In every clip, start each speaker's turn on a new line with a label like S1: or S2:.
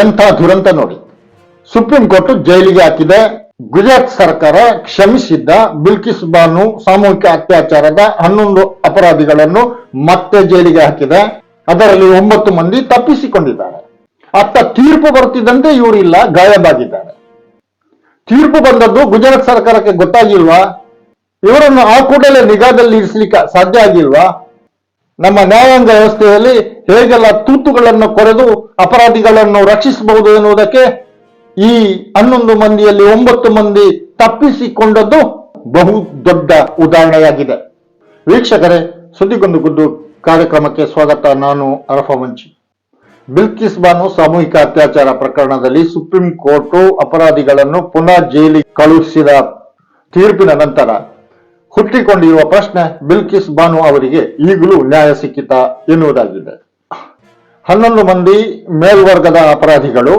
S1: ಎಂಥ ದುರಂತ ನೋಡಿ. ಸುಪ್ರೀಂ ಕೋರ್ಟ್ ಜೈಲಿಗೆ ಹಾಕಿದೆ. ಗುಜರಾತ್ ಸರ್ಕಾರ ಕ್ಷಮಿಸಿದ್ದ ಬಿಲ್ಕಿಸ್ ಬಾನು ಸಾಮೂಹಿಕ ಅತ್ಯಾಚಾರದ ಹನ್ನೊಂದು ಅಪರಾಧಿಗಳನ್ನು ಮತ್ತೆ ಜೈಲಿಗೆ ಹಾಕಿದೆ. ಅದರಲ್ಲಿ ಒಂಬತ್ತು ಮಂದಿ ತಪ್ಪಿಸಿಕೊಂಡಿದ್ದಾರೆ. ಅತ್ತ ತೀರ್ಪು ಬರ್ತಿದ್ದಂತೆ ಇವರಿಲ್ಲ ಗಾಯಬಾಗಿದ್ದಾರೆ. ತೀರ್ಪು ಬಂದದ್ದು ಗುಜರಾತ್ ಸರ್ಕಾರಕ್ಕೆ ಗೊತ್ತಾಗಿಲ್ವಾ? ಇವರನ್ನು ಆ ಕೂಡಲೇ ನಿಗಾದಲ್ಲಿ ಇರಿಸಲಿಕ್ಕೆ ಸಾಧ್ಯ ಆಗಿಲ್ವಾ? ನಮ್ಮ ನ್ಯಾಯಾಂಗ ವ್ಯವಸ್ಥೆಯಲ್ಲಿ ಹೇಗೆಲ್ಲ ತೂತುಗಳನ್ನು ಕೊರೆದು ಅಪರಾಧಿಗಳನ್ನು ರಕ್ಷಿಸಬಹುದು ಎನ್ನುವುದಕ್ಕೆ ಈ ಹನ್ನೊಂದು ಮಂದಿಯಲ್ಲಿ ಒಂಬತ್ತು ಮಂದಿ ತಪ್ಪಿಸಿಕೊಂಡದ್ದು ಬಹು ದೊಡ್ಡ ಉದಾಹರಣೆಯಾಗಿದೆ. ವೀಕ್ಷಕರೇ, ಸುದ್ದಿಗೊಂದು ಗುದ್ದು ಕಾರ್ಯಕ್ರಮಕ್ಕೆ ಸ್ವಾಗತ. ನಾನು ಅರಫ ಮಂಚಿ. ಬಿಲ್ಕಿಸ್ ಬಾನು ಸಾಮೂಹಿಕ ಅತ್ಯಾಚಾರ ಪ್ರಕರಣದಲ್ಲಿ ಸುಪ್ರೀಂ ಕೋರ್ಟ್ ಅಪರಾಧಿಗಳನ್ನು ಪುನಃ ಜೈಲಿಗೆ ಕಳುಹಿಸಿದ ತೀರ್ಪಿನ ನಂತರ ಹುಟ್ಟಿಕೊಂಡಿರುವ ಪ್ರಶ್ನೆ ಬಿಲ್ಕಿಸ್ ಬಾನು ಅವರಿಗೆ ಈಗಲೂ ನ್ಯಾಯ ಸಿಕ್ಕಿತ ಎನ್ನುವುದಾಗಿದೆ. ಹನ್ನೊಂದು ಮಂದಿ ಮೇಲ್ವರ್ಗದ ಅಪರಾಧಿಗಳು.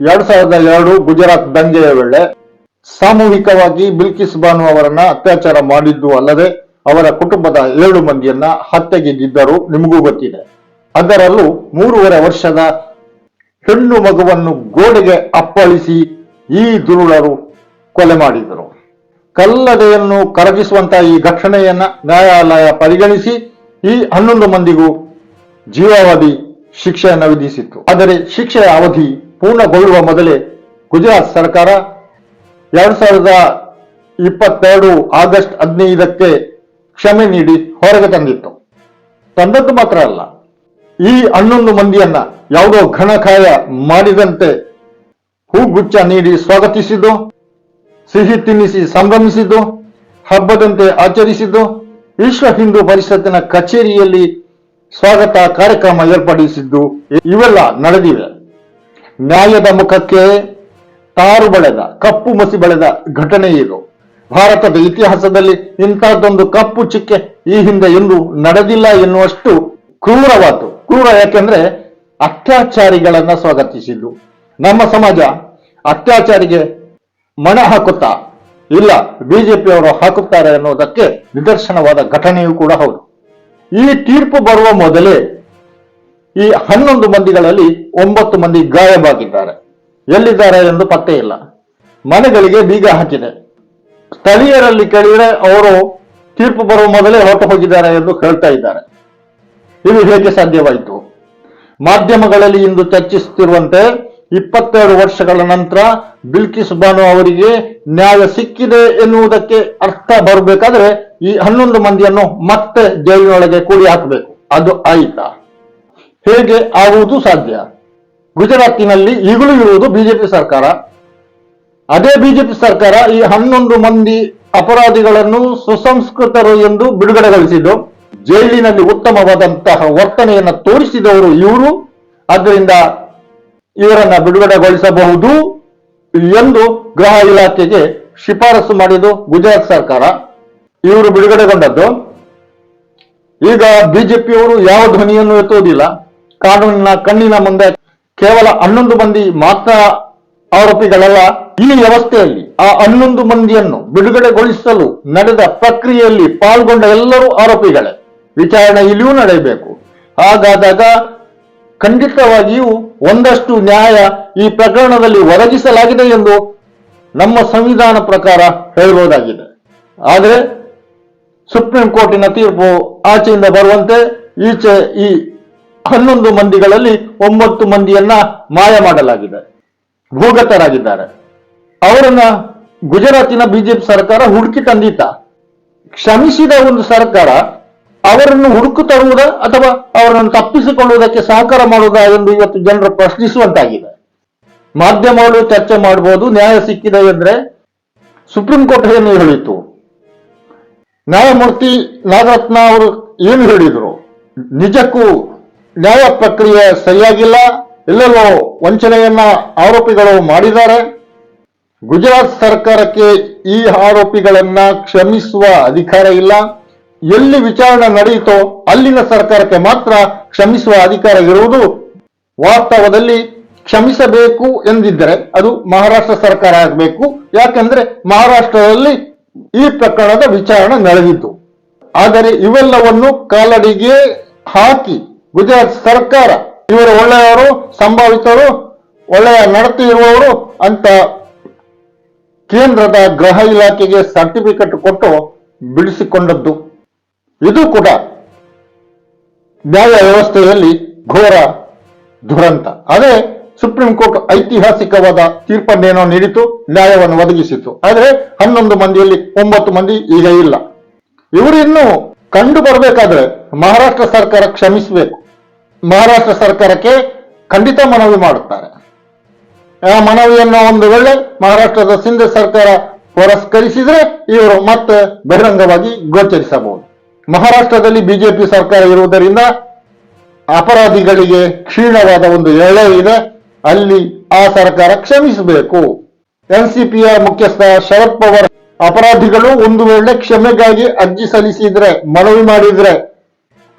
S1: ಎರಡ್ ಸಾವಿರದ ಎರಡು ಗುಜರಾತ್ ದಂಗೆಯ ವೇಳೆ ಸಾಮೂಹಿಕವಾಗಿ ಬಿಲ್ಕಿಸ್ ಬಾನು ಅವರನ್ನ ಅತ್ಯಾಚಾರ ಮಾಡಿದ್ದು ಅಲ್ಲದೆ ಅವರ ಕುಟುಂಬದ ಏಳು ಮಂದಿಯನ್ನ ಹತ್ಯೆಗೆದ್ದಿದ್ದರು ನಿಮಗೂ ಗೊತ್ತಿದೆ. ಅದರಲ್ಲೂ ಮೂರುವರೆ ವರ್ಷದ ಹೆಣ್ಣು ಮಗುವನ್ನು ಗೋಡೆಗೆ ಅಪ್ಪಳಿಸಿ ಈ ದುರುಳರು ಕೊಲೆ ಮಾಡಿದರು. ಕಲ್ಲದೆಯನ್ನು ಕರಗಿಸುವಂತಹ ಈ ಘಟನೆಯನ್ನ ನ್ಯಾಯಾಲಯ ಪರಿಗಣಿಸಿ ಈ ಹನ್ನೊಂದು ಮಂದಿಗೂ ಜೀವಾವಧಿ ಶಿಕ್ಷೆಯನ್ನು ವಿಧಿಸಿತ್ತು. ಆದರೆ ಶಿಕ್ಷೆಯ ಅವಧಿ ಪೂರ್ಣಗೊಳ್ಳುವ ಮೊದಲೇ ಗುಜರಾತ್ ಸರ್ಕಾರ ಎರಡ್ ಸಾವಿರದ ಇಪ್ಪತ್ತೆರಡು ಆಗಸ್ಟ್ ಹದಿನೈದಕ್ಕೆ ಕ್ಷಮೆ ನೀಡಿ ಹೊರಗೆ ತಂದಿತ್ತು. ತಂದದ್ದು ಮಾತ್ರ ಅಲ್ಲ, ಈ ಹನ್ನೊಂದು ಮಂದಿಯನ್ನ ಯಾವುದೋ ಘನಕಾಯ ಮಾಡಿದಂತೆ ಹೂಗುಚ್ಚ ನೀಡಿ ಸ್ವಾಗತಿಸಿದ್ದು, ಸಿಹಿ ತಿನ್ನಿಸಿ ಸಂಭ್ರಮಿಸಿದ್ದು, ಹಬ್ಬದಂತೆ ಆಚರಿಸಿದ್ದು, ವಿಶ್ವ ಹಿಂದೂ ಪರಿಷತ್ತಿನ ಕಚೇರಿಯಲ್ಲಿ ಸ್ವಾಗತ ಕಾರ್ಯಕ್ರಮ ಏರ್ಪಡಿಸಿದ್ದು ಇವೆಲ್ಲ ನಡೆದಿವೆ. ನ್ಯಾಯದ ಮುಖಕ್ಕೆ ತಾರು ಬೆಳೆದ, ಕಪ್ಪು ಮಸಿ ಬೆಳೆದ ಘಟನೆ ಇದು. ಭಾರತದ ಇತಿಹಾಸದಲ್ಲಿ ಇಂತಹದ್ದೊಂದು ಕಪ್ಪು ಚಿಕ್ಕೆ ಈ ಹಿಂದೆ ಎಂದು ನಡೆದಿಲ್ಲ ಎನ್ನುವಷ್ಟು ಕ್ರೂರವಾತು ಕ್ರೂರ ಯಾಕೆಂದ್ರೆ ಅತ್ಯಾಚಾರಿಗಳನ್ನ ಸ್ವಾಗತಿಸಿದ್ದು. ನಮ್ಮ ಸಮಾಜ ಅತ್ಯಾಚಾರಿಗೆ ಮಣ ಹಾಕುತ್ತಾ ಇಲ್ಲ, ಬಿಜೆಪಿಯವರು ಹಾಕುತ್ತಾರೆ ಅನ್ನೋದಕ್ಕೆ ನಿದರ್ಶನವಾದ ಘಟನೆಯೂ ಕೂಡ ಹೌದು. ಈ ತೀರ್ಪು ಬರುವ ಮೊದಲೇ ಈ ಹನ್ನೊಂದು ಮಂದಿಗಳಲ್ಲಿ ಒಂಬತ್ತು ಮಂದಿ ಗಾಯಬಾಗಿದ್ದಾರೆ ಎಲ್ಲಿದ್ದಾರೆ ಎಂದು ಪತ್ತೆ ಇಲ್ಲ. ಮನೆಗಳಿಗೆ ಬೀಗ ಹಾಕಿದೆ. ಸ್ಥಳೀಯರಲ್ಲಿ ಕೇಳಿದರೆ ಅವರು ತೀರ್ಪು ಬರುವ ಮೊದಲೇ ಹೊರಟು ಹೋಗಿದ್ದಾರೆ ಎಂದು ಹೇಳ್ತಾ ಇದ್ದಾರೆ. ಇದು ಹೇಗೆ ಸಾಧ್ಯವಾಯಿತು? ಮಾಧ್ಯಮಗಳಲ್ಲಿ ಇಂದು ಚರ್ಚಿಸುತ್ತಿರುವಂತೆ ಇಪ್ಪತ್ತೆರಡು ವರ್ಷಗಳ ನಂತರ ಬಿಲ್ಕಿಸ್ ಬಾನು ಅವರಿಗೆ ನ್ಯಾಯ ಸಿಕ್ಕಿದೆ ಎನ್ನುವುದಕ್ಕೆ ಅರ್ಥ ಬರಬೇಕಾದ್ರೆ ಈ ಹನ್ನೊಂದು ಮಂದಿಯನ್ನು ಮತ್ತೆ ಜೈಲಿನೊಳಗೆ ಕೂಡಿ ಹಾಕಬೇಕು. ಅದು ಆಯಿತಾ? ಹೇಗೆ ಆಗುವುದು ಸಾಧ್ಯ? ಗುಜರಾತಿನಲ್ಲಿ ಈಗಲೂ ಇರುವುದು ಬಿಜೆಪಿ ಸರ್ಕಾರ. ಅದೇ ಬಿಜೆಪಿ ಸರ್ಕಾರ ಈ ಹನ್ನೊಂದು ಮಂದಿ ಅಪರಾಧಿಗಳನ್ನು ಸುಸಂಸ್ಕೃತರು ಎಂದು ಬಿಡುಗಡೆಗೊಳಿಸಿದ್ದು, ಜೈಲಿನಲ್ಲಿ ಉತ್ತಮವಾದಂತಹ ವರ್ತನೆಯನ್ನು ತೋರಿಸಿದವರು ಇವರು. ಆದ್ದರಿಂದ ಇವರನ್ನ ಬಿಡುಗಡೆಗೊಳಿಸಬಹುದು ಎಂದು ಗೃಹ ಇಲಾಖೆಗೆ ಶಿಫಾರಸು ಮಾಡಿದ್ದು ಗುಜರಾತ್ ಸರ್ಕಾರ. ಇವರು ಬಿಡುಗಡೆಗೊಂಡದ್ದು. ಈಗ ಬಿಜೆಪಿಯವರು ಯಾವ ಧ್ವನಿಯನ್ನು ಎತ್ತುವುದಿಲ್ಲ. ಕಾನೂನಿನ ಕಣ್ಣಿನ ಮುಂದೆ ಕೇವಲ ಹನ್ನೊಂದು ಮಂದಿ ಮಾತ್ರ ಆರೋಪಿಗಳಲ್ಲ ಈ ವ್ಯವಸ್ಥೆಯಲ್ಲಿ ಆ ಹನ್ನೊಂದು ಮಂದಿಯನ್ನು ಬಿಡುಗಡೆಗೊಳಿಸಲು ನಡೆದ ಪ್ರಕ್ರಿಯೆಯಲ್ಲಿ ಪಾಲ್ಗೊಂಡ ಎಲ್ಲರೂ ಆರೋಪಿಗಳೇ. ವಿಚಾರಣೆ ಇಲ್ಲಿಯೂ ನಡೆಯಬೇಕು. ಹಾಗಾದಾಗ ಖಂಡಿತವಾಗಿಯೂ ಒಂದಷ್ಟು ನ್ಯಾಯ ಈ ಪ್ರಕರಣದಲ್ಲಿ ಒದಗಿಸಲಾಗಿದೆ ಎಂದು ನಮ್ಮ ಸಂವಿಧಾನ ಪ್ರಕಾರ ಹೇಳಬಹುದಾಗಿದೆ. ಆದರೆ ಸುಪ್ರೀಂ ಕೋರ್ಟಿನ ತೀರ್ಪು ಆಚೆಯಿಂದ ಬರುವಂತೆ ಈಚೆ ಈ ಹನ್ನೊಂದು ಮಂದಿಗಳಲ್ಲಿ ಒಂಬತ್ತು ಮಂದಿಯನ್ನ ಮಾಯ ಮಾಡಲಾಗಿದೆ. ಭೂಗತರಾಗಿದ್ದಾರೆ. ಅವರನ್ನ ಗುಜರಾತಿನ ಬಿಜೆಪಿ ಸರ್ಕಾರ ಹುಡುಕಿ ತಂದಿತ್ತ. ಕ್ಷಮಿಸಿದ ಒಂದು ಸರ್ಕಾರ ಅವರನ್ನು ಹುಡುಕು ತರುವುದ ಅಥವಾ ಅವರನ್ನು ತಪ್ಪಿಸಿಕೊಳ್ಳುವುದಕ್ಕೆ ಸಹಕಾರ ಮಾಡುವುದಾ ಎಂದು ಇವತ್ತು ಜನರು ಪ್ರಶ್ನಿಸುವಂತಾಗಿದೆ. ಮಾಧ್ಯಮಗಳು ಚರ್ಚೆ ಮಾಡಬಹುದು ನ್ಯಾಯ ಸಿಕ್ಕಿದೆ ಎಂದ್ರೆ ಸುಪ್ರೀಂ ಕೋರ್ಟ್ ಏನು ಹೇಳಿತು ನ್ಯಾಯಮೂರ್ತಿ ನಾಗರತ್ನ ಅವರು ಏನು ಹೇಳಿದರು? ನಿಜಕ್ಕೂ ನ್ಯಾಯ ಪ್ರಕ್ರಿಯೆ ಸರಿಯಾಗಿಲ್ಲ ಎಲ್ಲೆಲ್ಲೋ ವಂಚನೆಯನ್ನ ಆರೋಪಿಗಳು ಮಾಡಿದ್ದಾರೆ. ಗುಜರಾತ್ ಸರ್ಕಾರಕ್ಕೆ ಈ ಆರೋಪಿಗಳನ್ನ ಕ್ಷಮಿಸುವ ಅಧಿಕಾರ ಇಲ್ಲ. ಎಲ್ಲಿ ವಿಚಾರಣೆ ನಡೆಯಿತೋ ಅಲ್ಲಿನ ಸರ್ಕಾರಕ್ಕೆ ಮಾತ್ರ ಕ್ಷಮಿಸುವ ಅಧಿಕಾರವಿರುವುದು ವಾಸ್ತವದಲ್ಲಿ ಕ್ಷಮಿಸಬೇಕು ಎಂದಿದ್ದರೆ ಅದು ಮಹಾರಾಷ್ಟ್ರ ಸರ್ಕಾರ ಆಗಬೇಕು. ಯಾಕಂದ್ರೆ ಮಹಾರಾಷ್ಟ್ರದಲ್ಲಿ ಈ ಪ್ರಕರಣದ ವಿಚಾರಣೆ ನಡೆದಿತ್ತು ಆದರೆ ಇವೆಲ್ಲವನ್ನು ಕಾಲಡಿಗೆ ಹಾಕಿ ಗುಜರಾತ್ ಸರ್ಕಾರ, ಇವರು ಒಳ್ಳೆಯವರು, ಸಂಭಾವಿತರು, ಒಳ್ಳೆಯ ನಡತೆ ಇರುವವರು ಅಂತ ಕೇಂದ್ರದ ಗೃಹ ಇಲಾಖೆಗೆ ಸರ್ಟಿಫಿಕೇಟ್ ಕೊಟ್ಟು ಬಿಡಿಸಿಕೊಂಡದ್ದು. ಇದು ಕೂಡ ನ್ಯಾಯ ವ್ಯವಸ್ಥೆಯಲ್ಲಿ ಘೋರ ದುರಂತ. ಅದೇ ಸುಪ್ರೀಂ ಕೋರ್ಟ್ ಐತಿಹಾಸಿಕವಾದ ತೀರ್ಪನ್ನೇನೋ ನೀಡಿತು, ನ್ಯಾಯವನ್ನು ಒದಗಿಸಿತು. ಆದರೆ ಹನ್ನೊಂದು ಮಂದಿಯಲ್ಲಿ ಒಂಬತ್ತು ಮಂದಿ ಈಗ ಇಲ್ಲ. ಇವರು ಇನ್ನು ಕಂಡು ಬರಬೇಕಾದ್ರೆ ಮಹಾರಾಷ್ಟ್ರ ಸರ್ಕಾರ ಕ್ಷಮಿಸಬೇಕು. ಮಹಾರಾಷ್ಟ್ರ ಸರ್ಕಾರಕ್ಕೆ ಖಂಡಿತ ಮನವಿ ಮಾಡುತ್ತಾರೆ. ಆ ಮನವಿಯನ್ನು ಒಂದು ವೇಳೆ ಮಹಾರಾಷ್ಟ್ರದ ಸಿಂಧೆ ಸರ್ಕಾರ ಪುರಸ್ಕರಿಸಿದ್ರೆ ಇವರು ಮತ್ತೆ ಬಹಿರಂಗವಾಗಿ ಗೋಚರಿಸಬಹುದು. ಮಹಾರಾಷ್ಟ್ರದಲ್ಲಿ ಬಿಜೆಪಿ ಸರ್ಕಾರ ಇರುವುದರಿಂದ ಅಪರಾಧಿಗಳಿಗೆ ಕ್ಷೀಣವಾದ ಒಂದು ಎಳೆ ಇದೆ. ಅಲ್ಲಿ ಆ ಸರ್ಕಾರ ಕ್ಷಮಿಸಬೇಕು. ಎನ್ಸಿಪಿಯ ಮುಖ್ಯಸ್ಥ ಶರದ್ ಪವಾರ್ ಅಪರಾಧಿಗಳು ಒಂದು ವೇಳೆ ಕ್ಷಮೆಗಾಗಿ ಅರ್ಜಿ ಸಲ್ಲಿಸಿದ್ರೆ, ಮನವಿ ಮಾಡಿದ್ರೆ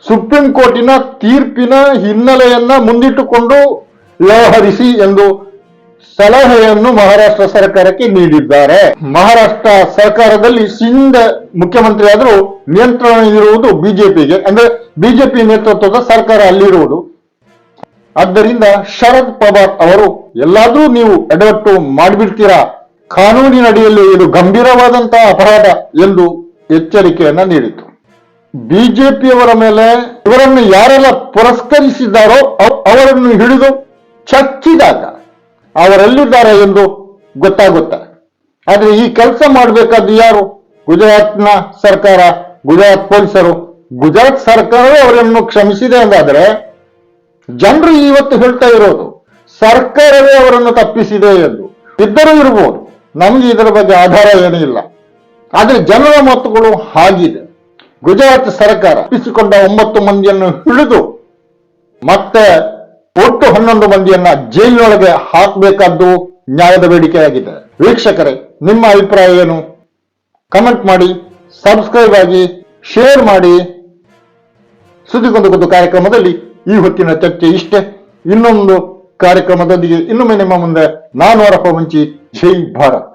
S1: ಸುಪ್ರೀಂ ಕೋರ್ಟಿನ ತೀರ್ಪಿನ ಹಿನ್ನೆಲೆಯನ್ನ ಮುಂದಿಟ್ಟುಕೊಂಡು ವ್ಯವಹರಿಸಿ ಎಂದು ಸಲಹೆಯನ್ನು ಮಹಾರಾಷ್ಟ್ರ ಸರ್ಕಾರಕ್ಕೆ ನೀಡಿದ್ದಾರೆ. ಮಹಾರಾಷ್ಟ್ರ ಸರ್ಕಾರದಲ್ಲಿ ಸಿಂಧ ಮುಖ್ಯಮಂತ್ರಿ ಆದರೂ ನಿಯಂತ್ರಣ ಇರುವುದು ಬಿಜೆಪಿಗೆ, ಅಂದ್ರೆ ಬಿಜೆಪಿ ನೇತೃತ್ವದ ಸರ್ಕಾರ ಅಲ್ಲಿರುವುದು. ಆದ್ದರಿಂದ ಶರದ್ ಪವಾರ್ ಅವರು, ಎಲ್ಲಾದ್ರೂ ನೀವು ಎಡವಟ್ಟು ಮಾಡಿಬಿಡ್ತೀರಾ? ಕಾನೂನಿನಡಿಯಲ್ಲಿ ಇದು ಗಂಭೀರವಾದಂತಹ ಅಪರಾಧ ಎಂದು ಎಚ್ಚರಿಕೆಯನ್ನ ನೀಡಿತು ಬಿಜೆಪಿಯವರ ಮೇಲೆ ಇವರನ್ನು ಯಾರೆಲ್ಲ ಪುರಸ್ಕರಿಸಿದ್ದಾರೋ ಅವರನ್ನು ಹಿಡಿದು ಚಚ್ಚಿದಾಗ ಅವರೆಲ್ಲಿದ್ದಾರೆ ಎಂದು ಗೊತ್ತಾಗುತ್ತೆ. ಆದ್ರೆ ಈ ಕೆಲಸ ಮಾಡಬೇಕಾದ್ದು ಯಾರು? ಗುಜರಾತ್ನ ಸರ್ಕಾರ, ಗುಜರಾತ್ ಪೊಲೀಸರು. ಗುಜರಾತ್ ಸರ್ಕಾರವೇ ಅವರನ್ನು ಕ್ಷಮಿಸಿದೆ ಅಂದಾದ್ರೆ ಜನರು ಇವತ್ತು ಹೇಳ್ತಾ ಇರೋದು, ಸರ್ಕಾರವೇ ಅವರನ್ನು ತಪ್ಪಿಸಿದೆ ಎಂದು. ಇದ್ದರೂ ಇರಬಹುದು ನಮ್ಗೆ ಇದರ ಬಗ್ಗೆ ಆಧಾರ ಏನೂ ಇಲ್ಲ ಆದ್ರೆ ಜನರ ಮಾತುಗಳು ಹಾಗಿದೆ. ಗುಜರಾತ್ ಸರ್ಕಾರ ತಪ್ಪಿಸಿಕೊಂಡ ಒಂಬತ್ತು ಮಂದಿಯನ್ನು ಹಿಡಿದು ಮತ್ತೆ ಒಟ್ಟು ಹನ್ನೊಂದು ಮಂದಿಯನ್ನ ಜೈಲಿನೊಳಗೆ ಹಾಕಬೇಕಾದ್ದು ನ್ಯಾಯದ ಬೇಡಿಕೆಯಾಗಿದೆ. ವೀಕ್ಷಕರೇ, ನಿಮ್ಮ ಅಭಿಪ್ರಾಯ ಏನು? ಕಮೆಂಟ್ ಮಾಡಿ, ಸಬ್ಸ್ಕ್ರೈಬ್ ಆಗಿ, ಶೇರ್ ಮಾಡಿ. ಸುದ್ದಿಗೊಂದು ಕಾರ್ಯಕ್ರಮದಲ್ಲಿ ಈ ಹೊತ್ತಿನ ಚರ್ಚೆ ಇಷ್ಟೇ. ಇನ್ನೊಂದು ಕಾರ್ಯಕ್ರಮದೊಂದಿಗೆ ಇನ್ನೊಮ್ಮೆ ನಿಮ್ಮ ಮುಂದೆ ನಾನು ಹೊರಪ ಮುಂಚಿ ಜೈ ಭಾರತ್.